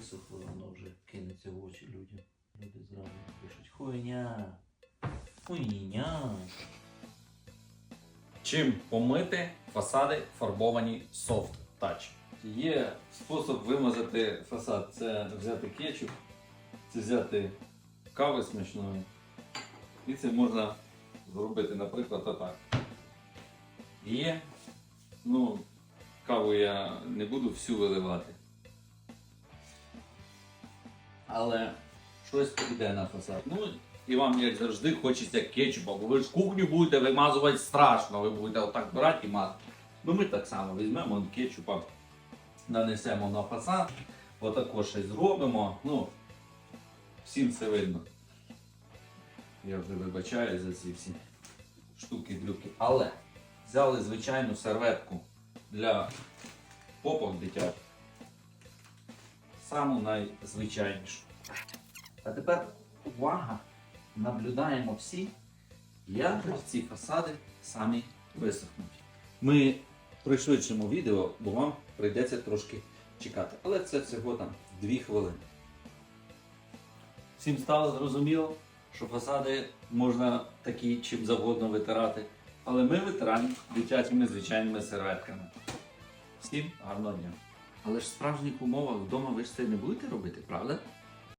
висохло, воно вже кинеться в очі людям. Люди зразу пишуть хуйня. Хуйня. Чим помити фасади фарбовані Soft Touch? Є спосіб вимазати фасад. Це взяти кетчуп, це взяти кави смачної. І це можна зробити, наприклад, отак. Є. Ну, каву я не буду всю виливати. Але щось піде на фасад. Ну, і вам, як завжди, хочеться кетчупа, бо ви ж кухню будете вимазувати страшно, ви будете отак брати і мазати. Ну ми так само візьмемо кетчупа, нанесемо на фасад, отако щось зробимо. Ну, всім це видно. Я вже вибачаю за ці всі штуки-дрюки. Але взяли звичайну серветку для попок дитячих. Саму найзвичайнішу. А тепер увага! Наблюдаємо всі, як ці фасади самі висохнуть. Ми пришвидшимо відео, бо вам прийдеться трошки чекати. Але це всього там 2 хвилини. Всім стало зрозуміло, що фасади можна такі чим завгодно витирати. Але ми витираємо дитячими звичайними серветками. Всім гарного дня! Але ж в справжніх умовах вдома ви ж це не будете робити, правда?